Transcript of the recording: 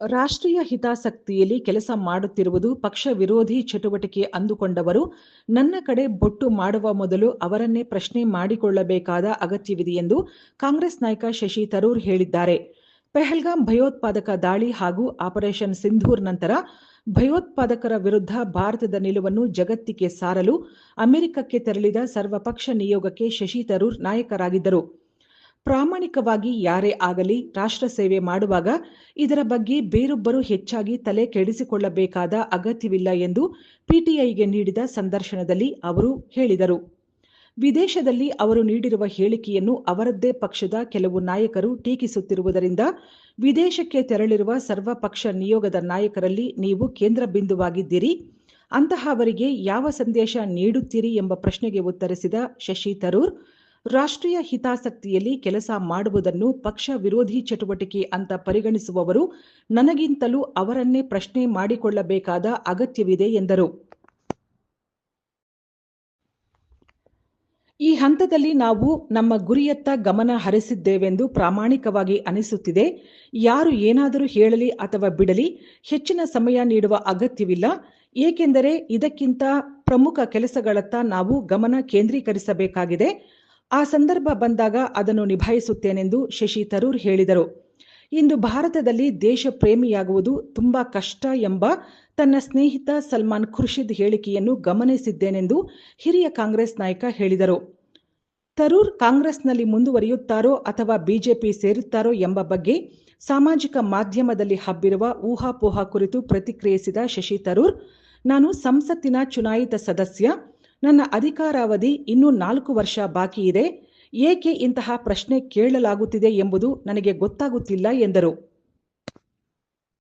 ರಾಷ್ಟ್ರೀಯ ಹಿತಾಸಕ್ತಿಯಲ್ಲಿ ಕೆಲಸ ಮಾಡುತ್ತಿರುವುದು ಪಕ್ಷ ವಿರೋಧಿ ಚಟುವಟಿಕೆ ಅಂದುಕೊಂಡವರು. ನನ್ನ ಕಡೆ ಬೊಟ್ಟು ಮಾಡುವ ಮೊದಲು ಅವರನ್ನೇ ಪ್ರಶ್ನೆ ಮಾಡಿಕೊಳ್ಳಬೇಕಾದ ಅಗತ್ಯವಿದೆ ಎಂದು ಕಾಂಗ್ರೆಸ್ ನಾಯಕ ಶಶಿ ತರೂರ್ ಹೇಳಿದ್ದಾರೆ. ಪೆಹಲ್ಗಾಮ್ ಭಯೋತ್ಪಾದಕ ದಾಳಿ ಹಾಗೂ ಆಪರೇಷನ್ ಸಿಂಧೂರ್ ನಂತರ ಭಯೋತ್ಪಾದಕರ ವಿರುದ್ಧ ಭಾರತದ ನಿಲುವನ್ನು ಜಗತ್ತಿಗೆ ಸಾರಲು ಅಮೆರಿಕಕ್ಕೆ ತೆರಳಿದ ಸರ್ವಪಕ್ಷ ನಿಯೋಗಕ್ಕೆ ಶಶಿ ತರೂರ್ ನಾಯಕರಾಗಿದ್ದರು. ಪ್ರಾಮಾಣಿಕವಾಗಿ ಯಾರೇ ಆಗಲಿ ರಾಷ್ಟ್ರ ಸೇವೆ ಮಾಡುವಾಗ ಇದರ ಬಗ್ಗೆ ಬೇರೊಬ್ಬರು ಹೆಚ್ಚಾಗಿ ತಲೆ ಕೆಡಿಸಿಕೊಳ್ಳಬೇಕಾದ ಅಗತ್ಯವಿಲ್ಲ ಎಂದು ಪಿಟಿಐಗೆ ನೀಡಿದ ಸಂದರ್ಶನದಲ್ಲಿ ಅವರು ಹೇಳಿದರು. ವಿದೇಶದಲ್ಲಿ ಅವರು ನೀಡಿರುವ ಹೇಳಿಕೆಯನ್ನು ಅವರದ್ದೇ ಪಕ್ಷದ ಕೆಲವು ನಾಯಕರು ಟೀಕಿಸುತ್ತಿರುವುದರಿಂದ ವಿದೇಶಕ್ಕೆ ತೆರಳಿರುವ ಸರ್ವಪಕ್ಷ ನಿಯೋಗದ ನಾಯಕರಲ್ಲಿ ನೀವು ಕೇಂದ್ರ ಬಿಂದುವಾಗಿದ್ದೀರಿ ಅಂತಹವರಿಗೆ ಯಾವ ಸಂದೇಶ ನೀಡುತ್ತೀರಿ ಎಂಬ ಪ್ರಶ್ನೆಗೆ ಉತ್ತರಿಸಿದ ಶಶಿ ತರೂರ್ ರಾಷ್ಟ್ರೀಯ ಹಿತಾಸಕ್ತಿಯಲ್ಲಿ ಕೆಲಸ ಮಾಡುವುದನ್ನು ಪಕ್ಷ ವಿರೋಧಿ ಚಟುವಟಿಕೆ ಅಂತ ಪರಿಗಣಿಸುವವರು ನನಗಿಂತಲೂ ಅವರನ್ನೇ ಪ್ರಶ್ನೆ ಮಾಡಿಕೊಳ್ಳಬೇಕಾದ ಅಗತ್ಯವಿದೆ ಎಂದರು. ಈ ಹಂತದಲ್ಲಿ ನಾವು ನಮ್ಮ ಗುರಿಯತ್ತ ಗಮನ ಹರಿಸಿದ್ದೇವೆಂದು ಪ್ರಾಮಾಣಿಕವಾಗಿ ಅನಿಸುತ್ತಿದೆ. ಯಾರು ಏನಾದರೂ ಹೇಳಲಿ ಅಥವಾ ಬಿಡಲಿ, ಹೆಚ್ಚಿನ ಸಮಯ ನೀಡುವ ಅಗತ್ಯವಿಲ್ಲ. ಏಕೆಂದರೆ ಇದಕ್ಕಿಂತ ಪ್ರಮುಖ ಕೆಲಸಗಳತ್ತ ನಾವು ಗಮನ ಕೇಂದ್ರೀಕರಿಸಬೇಕಾಗಿದೆ. ಆ ಸಂದರ್ಭ ಬಂದಾಗ ಅದನ್ನು ನಿಭಾಯಿಸುತ್ತೇನೆಂದು ಶಶಿ ತರೂರ್ ಹೇಳಿದರು. ಇಂದು ಭಾರತದಲ್ಲಿ ದೇಶ ಪ್ರೇಮಿಯಾಗುವುದು ತುಂಬಾ ಕಷ್ಟ ಎಂಬ ತನ್ನ ಸ್ನೇಹಿತ ಸಲ್ಮಾನ್ ಖುರ್ಷಿದ್ ಹೇಳಿಕೆಯನ್ನು ಗಮನಿಸಿದ್ದೇನೆಂದು ಹಿರಿಯ ಕಾಂಗ್ರೆಸ್ ನಾಯಕ ಹೇಳಿದರು. ತರೂರ್ ಕಾಂಗ್ರೆಸ್ನಲ್ಲಿ ಮುಂದುವರಿಯುತ್ತಾರೋ ಅಥವಾ ಬಿಜೆಪಿ ಸೇರುತ್ತಾರೋ ಎಂಬ ಬಗ್ಗೆ ಸಾಮಾಜಿಕ ಮಾಧ್ಯಮದಲ್ಲಿ ಹಬ್ಬಿರುವ ಊಹಾಪೋಹ ಕುರಿತು ಪ್ರತಿಕ್ರಿಯಿಸಿದ ಶಶಿ ತರೂರ್, ನಾನು ಸಂಸತ್ತಿನ ಚುನಾಯಿತ ಸದಸ್ಯ ನನ್ನ ಅಧಿಕಾರಾವಧಿ ಇನ್ನೂ ನಾಲ್ಕು ವರ್ಷ ಬಾಕಿ ಇದೆ. ಏಕೆ ಇಂತಹ ಪ್ರಶ್ನೆ ಕೇಳಲಾಗುತ್ತಿದೆ ಎಂಬುದು ನನಗೆ ಗೊತ್ತಾಗುತ್ತಿಲ್ಲ ಎಂದರು.